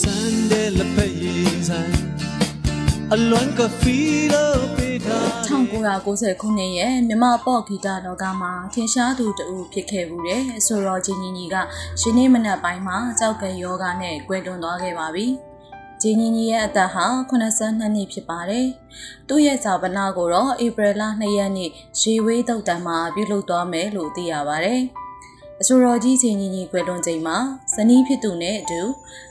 ဆန်းတဲ့လက်ဖက်ရည်ဆိုင်အလွမ်းကဖီလို့ပေးထား1990ခုနှစ်ရဲ့မြမပေါ့ဂီတလောကမှာထင်ရှားသူတူဖြစ်ခဲ့မှုတဲ့ဆိုတော့ဂျင်းကြီးကြီးကယနေ့မနက်ပိုင်းမှာကြောက်ကယောဂနဲ့ကွယ်လွန်သွားခဲ့ပါပြီ။ဂျင်းကြီးကြီးရဲ့အသက်ဟာ82နှစ်ဖြစ်ပါတယ်။သူ့ရဲ့ဇာပနာကိုတော့ဧပြီလ2ရက်နေ့ရေဝေးတုတ်တံမှာပြုလုပ်သွားမယ်လို့သိရပါတယ်။ အဆိုတော်ကြီးချင်းကြီးကြီးကွယ်လွန်ချိန်မှာဇနီးဖြစ်သူနဲ့အတူ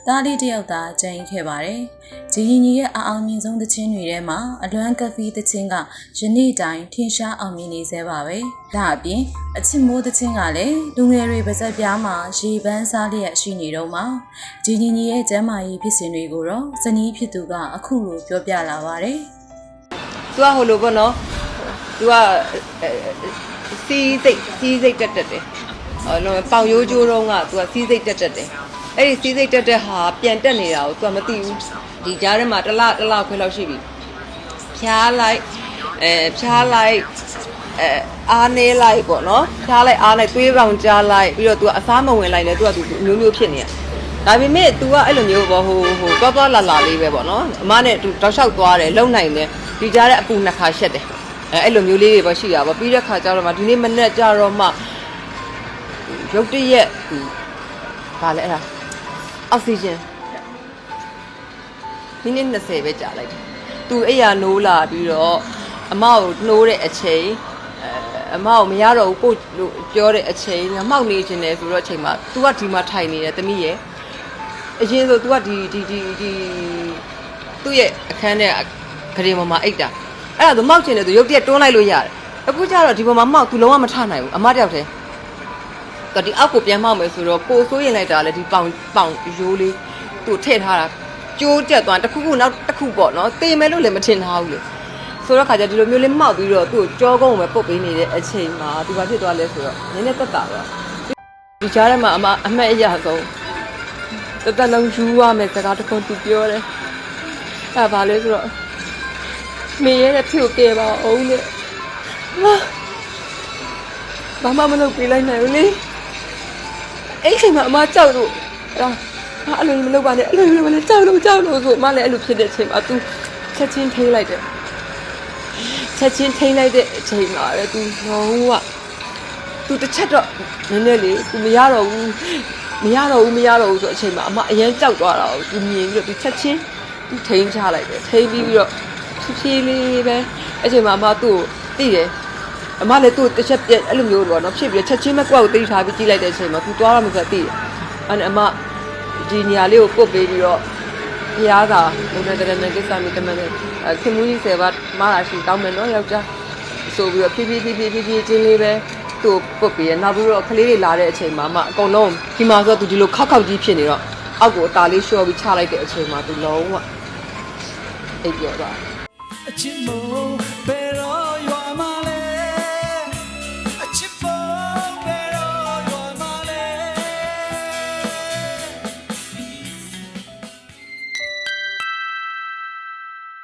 သားလေးတစ်ယောက်သာကျန်ရစ်ခဲ့ပါတယ်။ဂျင်းကြီးကြီးရဲ့အအောင်မြင်ဆုံးသချင်းတွေထဲမှာအလွမ်းကဖီသချင်းကယနေ့တိုင်ထင်ရှားအောင်မြင်နေသေးပါပဲ။ဒါအပြင်အချစ်မိုးသချင်းကလည်းလူငယ်တွေပါဇက်ပြားမှာရေပန်းစားလျက်ရှိနေတော့မှာဂျင်းကြီးကြီးရဲ့ကျမ်းမာရေးဖြစ်စဉ်တွေကိုတော့ဇနီးဖြစ်သူကအခုလိုပြောပြလာပါတယ်။ तू ကဟိုလိုပေါ့နော် तू ကအဲစီးစိတ်စီးစိတ်တက်တက်တယ်ဟိုလို ပေါင်ရိုးကျိုးတော့က तू ကစီးစိတ်တက်တက်တယ်အဲ့ဒီစီးစိတ်တက်တက်ဟာပြန်တက်နေတာကို तू ကမသိဘူးဒီကြားထဲမှာတစ်လတစ်လခွဲလောက်ရှိပြီဖြားလိုက်အဲဖြားလိုက်အဲအားနေလိုက်ပေါ့နော်ဖြားလိုက်အားလိုက်သွေးပေါင်ကြားလိုက်ပြီးတော့ तू ကအစားမဝင်လိုက်လဲ तू က तू မျိုးမျိုးဖြစ်နေရဒါပေမဲ့ तू ကအဲ့လိုမျိုးပေါ့ဟိုဟိုသွားသွားလာလာလေးပဲပေါ့နော်အမနဲ့ तू တောက်လျှောက်သွားတယ်လုံနိုင်တယ်ဒီကြားထဲအပူနှစ်ခါရှက်တယ်အဲအဲ့လိုမျိုးလေးတွေပေါ့ရှိတာပေါ့ပြီးတဲ့ခါကျတော့မှဒီနေ့မနေ့ကျတော့မှ ရုတ်တရက် तू ဘာလဲအဲ့ဒါအောက်ဆီဂျင်မိနစ်20ပဲကြာလိုက်တယ်သူအဲ့ရနိုးလာပြီးတော့အမကိုနှိုးတဲ့အချိန်အဲအမကိုမရတော့ဘူးကိုလို့ပြောတဲ့အချိန်ငါမှောက်နေခြင်းတယ်ဆိုတော့အချိန်မှာ तू ကဒီမှာထိုင်နေတယ်တမီးရဲ့အရင်ဆို तू ကဒီဒီဒီဒီသူ့ရဲ့အခန်းထဲကဂရေပေါ်မှာအိတ်တာအဲ့ဒါသူမောက်ခြင်းတယ်သူရုတ်တရက်တွန်းလိုက်လို့ရတယ်အခုကျတော့ဒီပေါ်မှာမောက် तू လုံးဝမထနိုင်ဘူးအမတယောက်တည်း ကဒီအောက်ကိုပြန်မောက်မယ်ဆိုတော့ကိုဆိုးရင်လိုက်တာလေဒီပေါင်ပေါင်ရိုးလေးသူ့ထည့်ထားတာကျိုးကျက်သွားတစ်ခုခုနောက်တစ်ခုပေါ့နော်တေမယ်လို့လည်းမထင်ထားဘူးလေဆိုတော့ခါကျဒီလိုမျိုးလေးမောက်ပြီးတော့သူ့ကိုကြောကုန်းကိုပဲပုတ်ပေးနေတဲ့အချိန်မှာသူဘာဖြစ်သွားလဲဆိုတော့နည်းနည်းတက်တာတော့ဒီကြားထဲမှာအမအမှတ်အရဆုံးတတလုံးယူရမယ်စကားတစ်ခုသူပြောတယ်အဲ့ဒါဘာလဲဆိုတော့မေရဲ့ဖြိုကဲပါအောင်လေဘာမှမလုပ်ပေးလိုက်နိုင်ဘူးလေ အဲ့ချိန်မှာအမကြောက်လို့ဒါဟာအဲ့လိုမလုပ်ပါနဲ့အဲ့လိုမလုပ်ကြောက်လို့ကြောက်လို့ဆိုအမလည်းအဲ့လိုဖြစ်တဲ့အချိန်မှာ तू ချက်ချင်းထိလိုက်တယ်ချက်ချင်းထိလိုက်တဲ့အချိန်မှာပဲ तू လုံးဝ तू တစ်ချက်တော့နည်းနည်းလေး तू မရတော့ဘူးမရတော့ဘူးမရတော့ဘူးဆိုအချိန်မှာအမအရင်ကြောက်သွားတာကို तू မြင်ပြီးတော့ तू ချက်ချင်း तू ထိန်းချလိုက်တယ်ထိန်းပြီးပြီးတော့ဖြည်းဖြည်းလေးပဲအဲ့ချိန်မှာအမသူ့ကိုသိတယ် အမလည်းသူ့တစ်ချက်ပြက်အဲ့လိုမျိုးပေါ့နော်ဖြစ်ပြီးချက်ချင်းပဲကိုယ့်ကိုတိထားပြီးကြည့်လိုက်တဲ့အချိန်မှာသူသွားရမှာဆိုသိတယ်အဲ့နဲ့အမဒီနေရာလေးကိုပုတ်ပေးပြီးတော့ဖျားတာဘုရားတရဏကိစ္စမိတမန်နဲ့ခင်မူကြီးဆယ်ပါမလာရှိတောင်းမယ်နော်ယောက်ျားဆိုပြီးတော့ဖြည်းဖြည်းဖြည်းဖြည်းဖြည်းဖြည်းချင်းလေးပဲသူ့ပုတ်ပြီးရနောက်ပြီးတော့ကလေးတွေလာတဲ့အချိန်မှာမှအကုန်လုံးဒီမှာဆိုသူဒီလိုခောက်ခောက်ကြီးဖြစ်နေတော့အောက်ကိုအตาလေးရှော့ပြီးချလိုက်တဲ့အချိန်မှာသူလုံးဝအိပ်ပျော်သွားအချင်းမို့